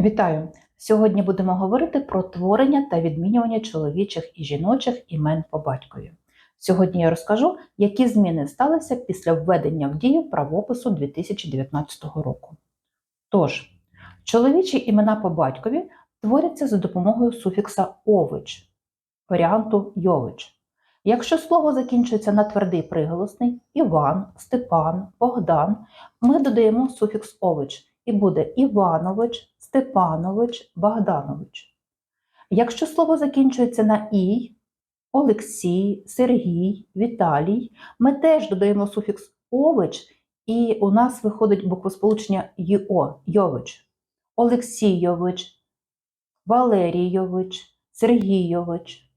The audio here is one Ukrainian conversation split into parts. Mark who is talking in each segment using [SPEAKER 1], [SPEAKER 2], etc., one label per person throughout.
[SPEAKER 1] Вітаю! Сьогодні будемо говорити про творення та відмінювання чоловічих і жіночих імен по батькові. Сьогодні я розкажу, які зміни сталися після введення в дію правопису 2019 року. Тож, чоловічі імена по батькові творяться за допомогою суфікса ович, варіанту йович. Якщо слово закінчується на твердий приголосний Іван, Степан, Богдан, ми додаємо суфікс ович і буде Іванович, Степанович, Богданович. Якщо слово закінчується на ій, Олексій, Сергій, Віталій, ми теж додаємо суфікс ович, і у нас виходить буквосполучення ЙО, Йович. Олексійович, Валерійович, Сергійович.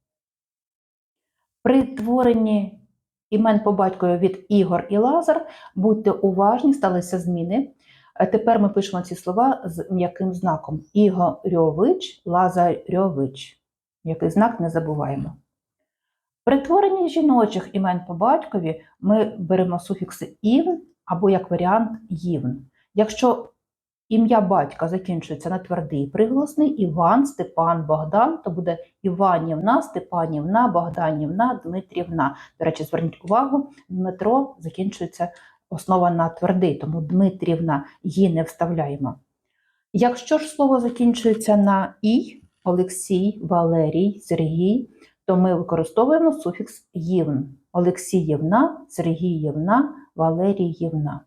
[SPEAKER 1] При творенні імен по батькові від Ігор і Лазар будьте уважні, сталися зміни. Е, Тепер ми пишемо ці слова з м'яким знаком Ігорьович, Лазарьович. Який знак не забуваємо. При творенні жіночих імен по батькові ми беремо суфікси івн або як варіант ївн. Якщо ім'я батька закінчується на твердий приголосний Іван, Степан, Богдан, то буде Іванівна, Степанівна, Богданівна, Дмитрівна. До речі, зверніть увагу, Дмитро закінчується основа на твердий, тому Дмитрівна її не вставляємо. Якщо ж слово закінчується на і, Олексій, Валерій, Сергій, то ми використовуємо суфікс ївн. Олексіївна, Сергіївна, Валеріївна.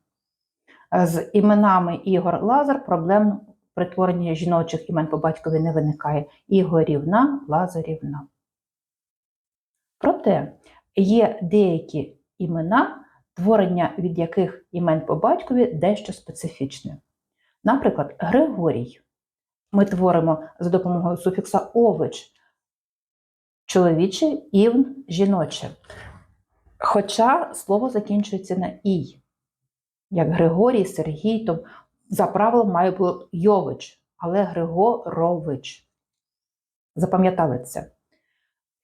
[SPEAKER 1] З іменами Ігор Лазар проблем при творенні жіночих імен по батькові не виникає. Ігорівна, Лазарівна. Проте є деякі імена, творення від яких імен по батькові дещо специфічне. Наприклад, Григорій. Ми творимо за допомогою суфікса ович, чоловіче, івн, жіноче. Хоча слово закінчується на ій, як Григорій, Сергій, то за правилом має бути Йович, але Григорович. Запам'ятали це.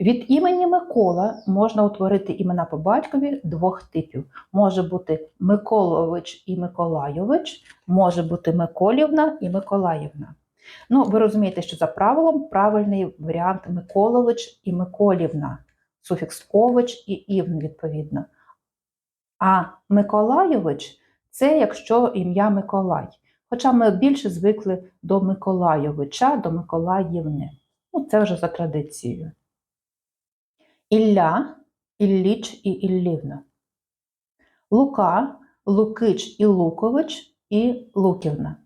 [SPEAKER 1] Від імені Микола можна утворити імена по батькові двох типів. Може бути Миколович і Миколайович, може бути Миколівна і Миколаївна. Ну, ви розумієте, що за правилом правильний варіант Миколович і Миколівна, суфікс ович і івн, відповідно. А Миколайович це якщо ім'я Миколай. Хоча ми більше звикли до Миколайовича, до Миколаївни. Ну, це вже за традицією. Ілля, Ілліч і Іллівна. Лука, Лукич і Лукович і Луківна.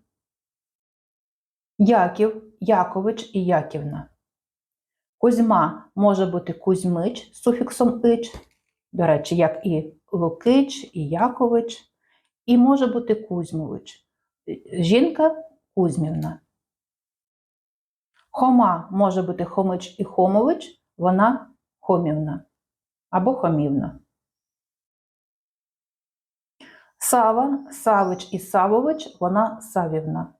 [SPEAKER 1] Яків, Якович і Яківна. Кузьма може бути Кузьмич з суфіксом ич, до речі, як і Лукич, і Якович, і може бути Кузьмович. Жінка Кузьмівна. Хома може бути Хомич і Хомович, вона Хомівна або Хомівна. Сава, Савич і Савович, вона Савівна.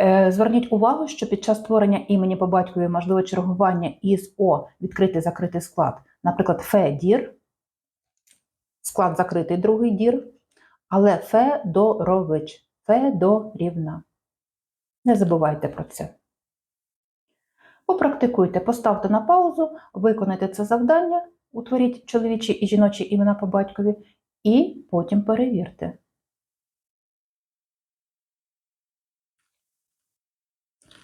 [SPEAKER 1] Е, Зверніть увагу, що під час створення імені по батькові можливе чергування із О відкритий закритий склад. Наприклад, Федір, склад закритий другий дір, але Федорович, Федорівна. Не забувайте про це. Попрактикуйте, поставте на паузу, виконайте це завдання, утворіть чоловічі і жіночі імена по батькові, і потім перевірте.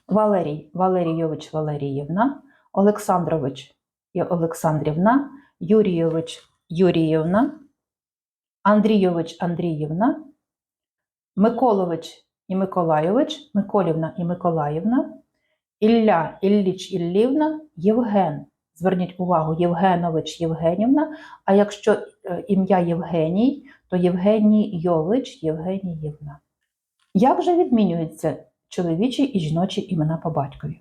[SPEAKER 1] Валерій Валерійович Валеріївна, Олександрович і Олександрівна, Юрійович Юріївна, Андрійович Андріївна, Миколович і Миколайович, Миколівна і Миколаївна, Ілля Ілліч Іллівна, Євген. Зверніть увагу, Євгенович Євгенівна. А якщо е, ім'я Євгеній, то Євгеній Йович Євгеніївна. Як же відмінюються чоловічі і жіночі імена по батькові?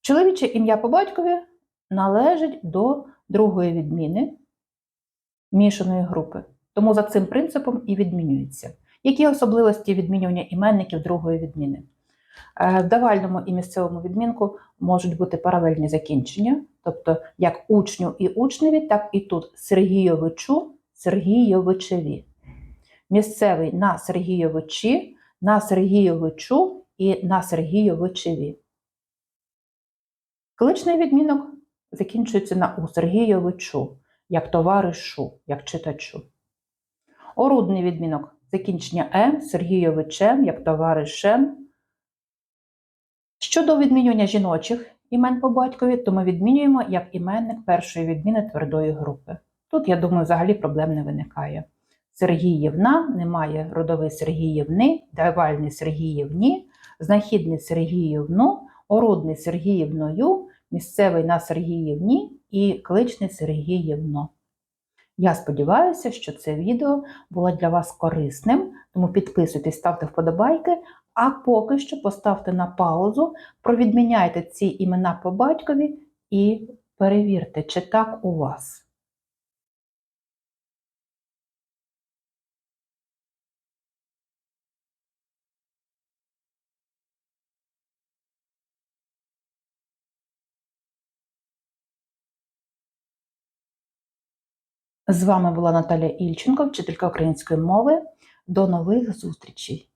[SPEAKER 1] Чоловіче ім'я по батькові належить до другої відміни мішаної групи. Тому за цим принципом і відмінюється. Які особливості відмінювання іменників другої відміни? Е, В давальному і місцевому відмінку можуть бути паралельні закінчення, тобто як учню і учневі, так і тут Сергійовичу, Сергійовичеві. Місцевий на Сергійовичі, на Сергійовичу і на Сергійовичеві. Кличний відмінок закінчується на у Сергійовичу, як товаришу, як читачу. Орудний відмінок закінчення М Сергійовичем, як товаришем. Щодо відмінювання жіночих імен по батькові, то ми відмінюємо як іменник першої відміни твердої групи. Тут, я думаю, взагалі проблем не виникає. Сергіївна, немає родовий Сергіївни, давальний Сергіївні, знахідний Сергіївну, орудний Сергіївною, місцевий на Сергіївні і кличний Сергіївно. Я сподіваюся, що це відео було для вас корисним, тому підписуйтесь, ставте вподобайки, а поки що поставте на паузу, провідміняйте ці імена по батькові і перевірте, чи так у вас. З вами була Наталя Ільченко, вчителька української мови. До нових зустрічей!